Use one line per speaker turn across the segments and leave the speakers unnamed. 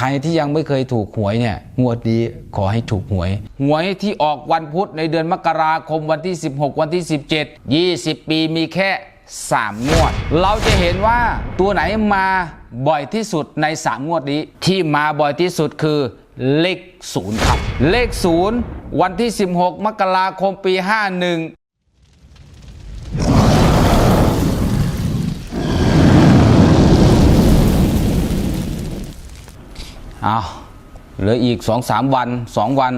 ใครที่ยังไม่เคยถูกหวยเนี่ยงวดนี้ขอให้ถูกหวย หวยที่ออกวันพุธในเดือนมกราคมวันที่ 16 วันที่ 17 20 ปีมีแค่ 3 งวด เราจะเห็นว่าตัวไหนมาบ่อยที่สุดใน 3 งวดนี้ ที่มาบ่อยที่สุดคือเลขศูนย์ครับ เลขศูนย์วันที่ 16 มกราคมปี 51 อาเหลืออีกสองสามวันสองวัน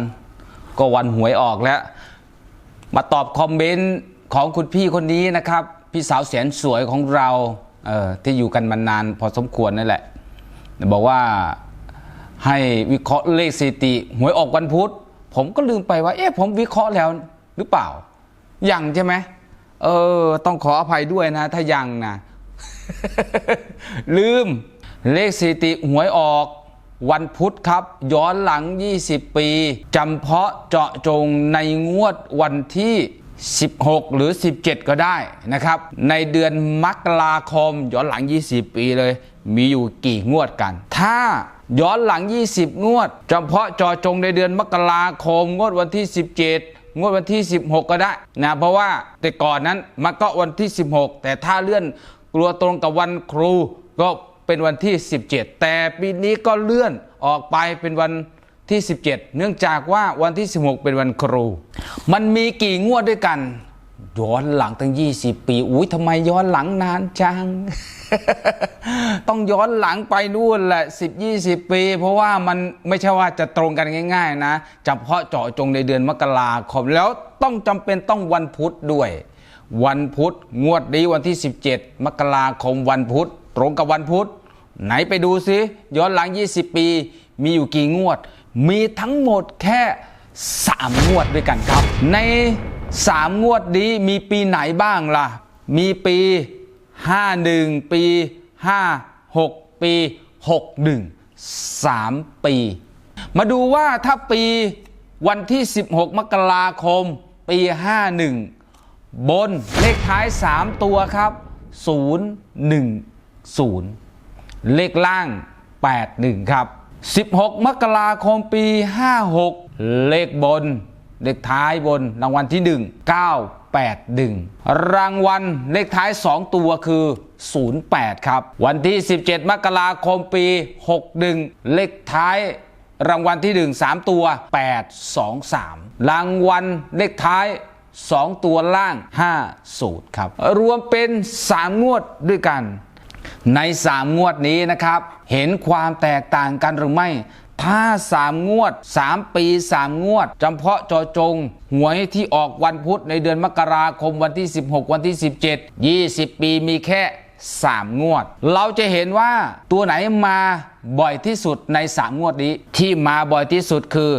ก็วันหวยออกแล้ว มาตอบคอมเมนต์ของคุณพี่คนนี้นะครับ พี่สาวแสนสวยของเราเออที่อยู่กันมานานพอสมควรนั่นแหละ บอกว่าให้วิเคราะห์เลขสถิติ หวยออกวันพุธผมก็ลืมไปว่า เอ๊ะผมวิเคราะห์แล้วหรือเปล่า ยังใช่ไหมเออ ต้องขออภัยด้วยนะ ถ้ายังนะลืมเลขสถิติหวยออก วันพุธครับ ย้อนหลัง 20 ปีจำเพาะเจาะจงในงวดวันที่ 16 หรือ 17 ก็ได้นะครับ ในเดือนมกราคม ย้อนหลัง 20 ปีเลย มีอยู่กี่งวดกัน ถ้าย้อนหลัง 20 งวดจำเพาะเจาะจงในเดือนมกราคม งวดวันที่ 17งวดวันที่ 16 ก็ได้นะเพราะว่าแต่ก่อนนั้นมันก็วันที่ 16 แต่ถ้าเลื่อนกลัวตรงกับวันครูก็ เป็นวันที่ 17 แต่ปีนี้ก็เลื่อนออกไปเป็นวันที่ 17 เนื่องจากว่าวันที่ 16 เป็นวันครู มันมีกี่งวดด้วยกัน ย้อนหลังตั้ง 20 ปี อุ้ยทำไมย้อนหลังนานจัง ต้องย้อนหลังไปนู่นแหละ 10 20 ปี เพราะว่ามันไม่ใช่ว่าจะตรงกันง่าย ๆ นะเฉพาะเจาะจงในเดือนมกราคม แล้วต้องจำเป็นต้องวันพุธด้วย วันพุธงวดนี้วันที่ 17 มกราคมวันพุธ ตรงกับวันพุธ ไหนไปดูซิย้อนหลัง 20 ปี มีอยู่กี่งวด มีทั้งหมดแค่ 3 งวดด้วยกันครับ ใน 3 งวดนี้มีปีไหนบ้างล่ะ มีปี 51 ปี 56 ปี 61 3 ปี มาดูว่าถ้าปีวันที่ 16 มกราคม ปี 51 บนเลขท้าย 3 ตัวครับ 010 เลขล่าง 81 ครับ 16 มกราคมปี 56 เลขบน เลขท้ายบนรางวัลที่ 1 981 รางวัลเลขท้าย 2 ตัวคือ 08 ครับ วันที่ 17 มกราคมปี 61 เลขท้ายรางวัลที่ 1 3 ตัว 823 รางวัลเลขท้าย 2 ตัวล่าง 50 ครับ รวมเป็น 3 งวดด้วยกัน ใน 3 งวดนี้นะครับ เห็นความแตกต่างกันหรือไม่ ถ้า 3 งวด 3 ปี 3 งวดจำเพาะจอจง หวยที่ออกวันพุธในเดือนมกราคมวันที่ 16 วันที่ 17 20 ปีมีแค่ 3 งวด เราจะเห็นว่าตัวไหนมาบ่อยที่สุดใน 3 งวดนี้ ที่มาบ่อยที่สุดคือ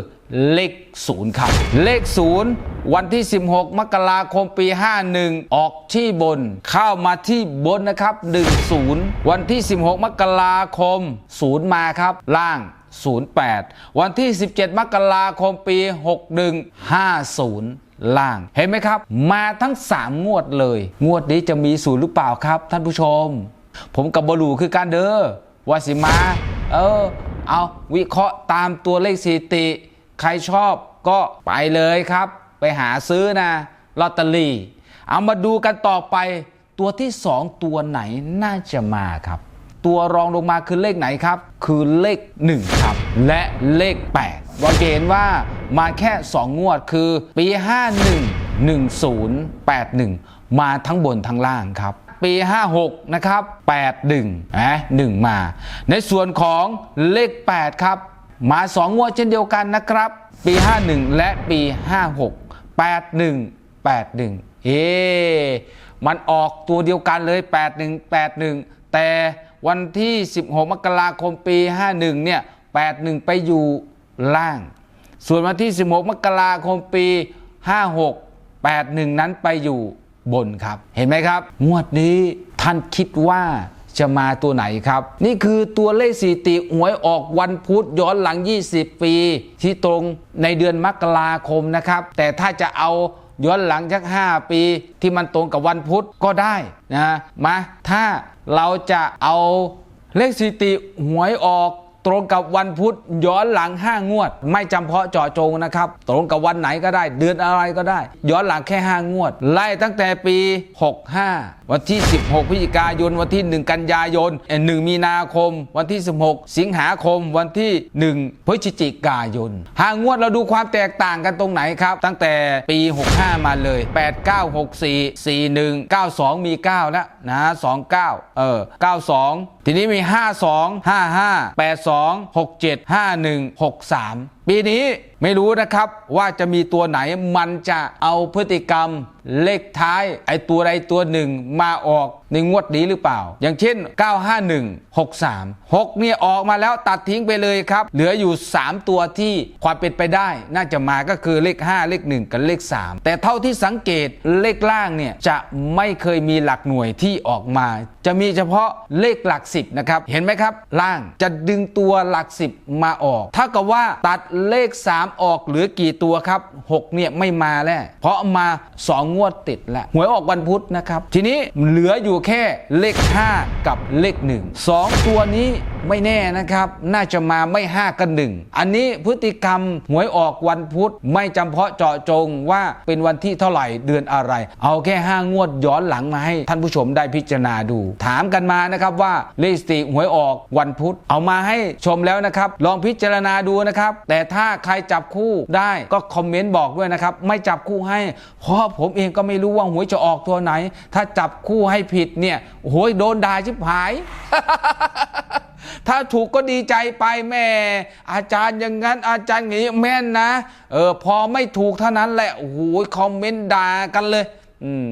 เลขศูนย์ครับ เลขศูนย์ วันที่ 16 มกราคมปี 51 ออกที่บน เข้ามาที่บนนะครับ 10 วันที่ 16 มกราคม 0 มาครับ ล่าง 08 วันที่ 17 มกราคมปี 61 50ล่างเห็นไหมครับ มาทั้ง 3 งวดเลย งวดนี้จะมีศูนย์หรือเปล่าครับ ท่านผู้ชม ผมกับบลูคือการเด้อวาสิมา เออ เอาวิเคราะห์ตามตัวเลขสถิติ ใครชอบก็ไปเลยครับ ไปหาซื้อนะลอตเตอรี่เอามาดูกันต่อไปตัวที่ 2 ตัวไหนน่าจะมาครับ ตัวรองลงมาคือเลขไหนครับ คือเลข 1 ครับ และเลข8ว่าจะเห็นว่ามาแค่ 2 งวดคือปี 51 10 81 มาทั้งบนทั้งล่างครับ ปี 56 นะครับ 81นะ1มา ในส่วนของเลข 8 ครับ มา 2 งวดเช่นเดียวกันนะครับ ปี 51 และปี 56 81 81 เอ๊มันออกตัวเดียวกันเลย 81 81 แต่วันที่ 16 มกราคมปี 51 เนี่ย 81 ไปอยู่ล่าง ส่วนวันที่ 16 มกราคมปี 56 81 นั้นไปอยู่บนครับ เห็นไหมครับ งวดนี้ท่านคิดว่า จะมาตัวไหนครับ นี่คือตัวเลขสถิติหวยออกวันพุธย้อนหลัง 20 ปี ที่ตรงในเดือนมกราคมนะครับ แต่ถ้าจะเอาย้อนหลังสัก 5 ปี ที่มันตรงกับวันพุธก็ได้นะมาถ้าเราจะเอาเลขสถิติหวยออก ตรงกับวันพุธย้อนหลัง 5 งวด ไม่จำเพาะเจาะจงนะครับ ตรงกับวันไหนก็ได้เดือนอะไรก็ได้ ย้อนหลังแค่ 5 งวด ไล่ตั้งแต่ปี 65 วันที่ 16 พฤศจิกายน วันที่ 1 กันยายน 1 มีนาคม วันที่ 16 สิงหาคม วันที่ 1 พฤศจิกายนห้างวดเราดูความแตกต่างกันตรงไหนครับ ตั้งแต่ปี 65 มาเลย 8 9 6 4 4 1 9 2 มี 9 แล้วนะ 29 เออ 92 ทีนี้มี 52 55 82 67 51 63ปีนี้ไม่รู้นะครับว่าจะมีตัวไหนมันจะเอาพฤติกรรมเลขท้ายไอตัวใดตัวหนึ่งมาออกในงวดนี้หรือเปล่า อย่างเช่น 951 63 6เนี่ยออกมาแล้วตัดทิ้งไปเลยครับ เหลืออยู่ 3 ตัวที่ความเป็นไปได้ น่าจะมาก็คือเลข 5 เลข 1 กับเลข 3 แต่เท่าที่สังเกตเลขล่างเนี่ยจะไม่เคยมีหลักหน่วยที่ออกมา จะมีเฉพาะเลขหลัก 10นะครับเห็นไหมครับ ล่างจะดึงตัวหลัก 10 มาออก ถ้ากับว่าตัดเลข 3 ออกเหลือกี่ตัวครับ 6 เนี่ยไม่มาแล้ว เพราะมา 2 งวดติดแล้วหวยออกวันพุธนะครับ ทีนี้เหลืออยู่แค่เลข 5 กับเลข 1 2 ตัวนี้ ไม่แน่นะครับ น่าจะมาไม่5กับ1อันนี้พฤติกรรมหวยออกวันพุธไม่จำเพาะเจาะจงว่าเป็นวันที่เท่าไหร่เดือนอะไร เอาแค่5งวดย้อนหลังมาให้ท่านผู้ชมได้พิจารณาดู ถามกันมานะครับว่าเลขสติหวยออกวันพุธเอามาให้ชมแล้วนะครับ ลองพิจารณาดูนะครับ แต่ถ้าใครจับคู่ได้ก็คอมเมนต์บอกด้วยนะครับ ไม่จับคู่ให้เพราะผมเองก็ไม่รู้ว่าหวยจะออกตัวไหน ถ้าจับคู่ให้ผิดเนี่ยโอ้โหโดนด่าชิบหาย ถ้าถูกก็ดีใจไปแม่ อาจารย์อย่างนั้นอาจารย์อย่างนี้แม่นนะ เออพอไม่ถูกเท่านั้นแหละโอ้โหคอมเมนต์ด่ากันเลย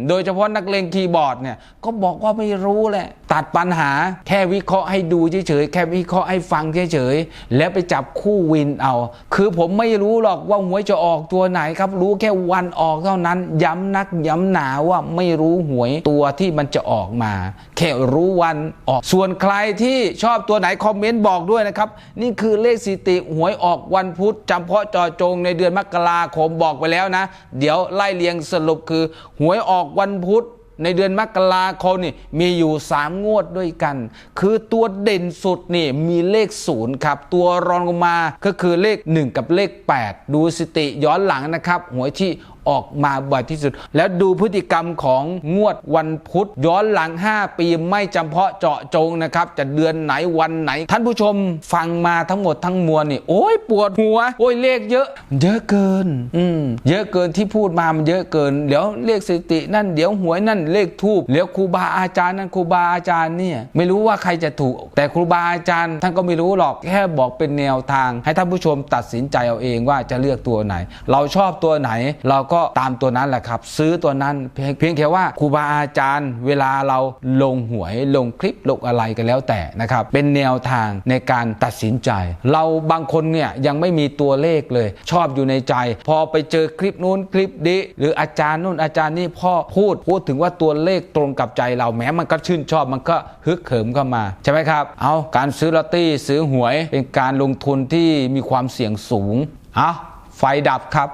โดยเฉพาะนักเลงคีย์บอร์ดเนี่ยก็บอกว่าไม่รู้แหละ ตัดปัญหาแค่วิเคราะห์ให้ดูเฉยๆแค่วิเคราะห์ให้ฟังเฉยๆแล้วไปจับคู่วินเอา คือผมไม่รู้หรอกว่าหวยจะออกตัวไหนครับ รู้แค่วันออกเท่านั้น ย้ำนักย้ำหนาว่าไม่รู้หวยตัวที่มันจะออกมา แค่รู้วันออก ส่วนใครที่ชอบตัวไหนคอมเมนต์บอกด้วยนะครับ นี่คือเลขสิติหวยออกวันพุธจำเพาะจอจงในเดือนมกราคมบอกไปแล้วนะ เดี๋ยวไล่เรียงสรุปคือหวยออกวันพุธในเดือนมกราคมนี่มีอยู่3งวดด้วยกัน คือตัวเด่นสุดนี่มีเลขศูนย์ครับ ตัวรองลงมาก็คือเลข 1 กับเลข 8 ดูสติย้อนหลังนะครับหวยที่ออกมาบ่อยที่สุด แล้วดูพฤติกรรมของงวดวันพุธย้อนหลัง 5 ปีไม่จำเพาะเจาะจงนะครับ จะเดือนไหนวันไหน ท่านผู้ชมฟังมาทั้งหมดทั้งมวลนี่โอ้ยปวดหัว โอ้ยเลขเยอะ เยอะเกิน อืมเยอะเกินที่พูดมามันเยอะเกิน เดี๋ยวเลขสถิตินั่นเดี๋ยวหวยนั่นเลขทูบเดี๋ยวครูบาอาจารย์นั่นครูบาอาจารย์เนี่ยไม่รู้ว่าใครจะถูก แต่ครูบาอาจารย์ท่านก็ไม่รู้หรอกแค่บอกเป็นแนวทาง ให้ท่านผู้ชมตัดสินใจเอาเองว่าจะเลือกตัวไหน เราชอบตัวไหนเราก็ตามตัวนั้นแหละครับ ซื้อตัวนั้นเพียงแค่ว่าครูบาอาจารย์ เวลาเราลงหวยลงคลิปลงอะไรกันแล้วแต่นะครับ เป็นแนวทางในการตัดสินใจ เราบางคนเนี่ยยังไม่มีตัวเลขเลย ชอบอยู่ในใจ พอไปเจอคลิปนู้นคลิปนี้หรืออาจารย์นู่นอาจารย์นี่พ่อพูดพูดถึงว่าตัวเลขตรงกับใจเราแม้มันก็ชื่นชอบมันก็ฮึกเหิมเข้ามาใช่ไหมครับ เอาการซื้อลอตเตอรี่ซื้อหวยเป็นการลงทุนที่มีความเสี่ยงสูง เอาไฟดับครับ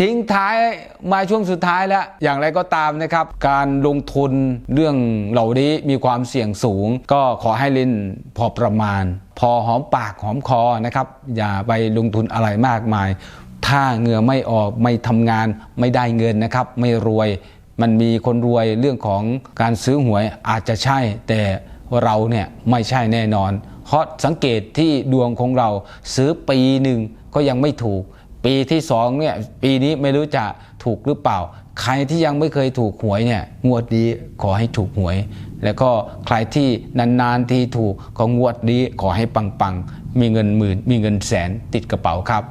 ทิ้งท้ายมาช่วงสุดท้ายแล้ว อย่างไรก็ตามนะครับ การลงทุนเรื่องเหล่านี้มีความเสี่ยงสูง ก็ขอให้เล่นพอประมาณ พอหอมปากหอมคอนะครับ อย่าไปลงทุนอะไรมากมาย ถ้าเงื่อไม่ออกไม่ทำงานไม่ได้เงินนะครับ ไม่รวย มันมีคนรวยเรื่องของการซื้อหวยอาจจะใช่ แต่เราเนี่ยไม่ใช่แน่นอนเพราะสังเกตที่ดวงของเราซื้อปีหนึ่งก็ยังไม่ถูก ปีที่สองเนี่ยปีนี้ไม่รู้จะถูกหรือเปล่า ใครที่ยังไม่เคยถูกหวยเนี่ยงวดนี้ขอให้ถูกหวย แล้วก็ใครที่นานๆที่ถูกก็งวดนี้ขอให้ปังๆมีเงินหมื่นมีเงินแสนติดกระเป๋าครับ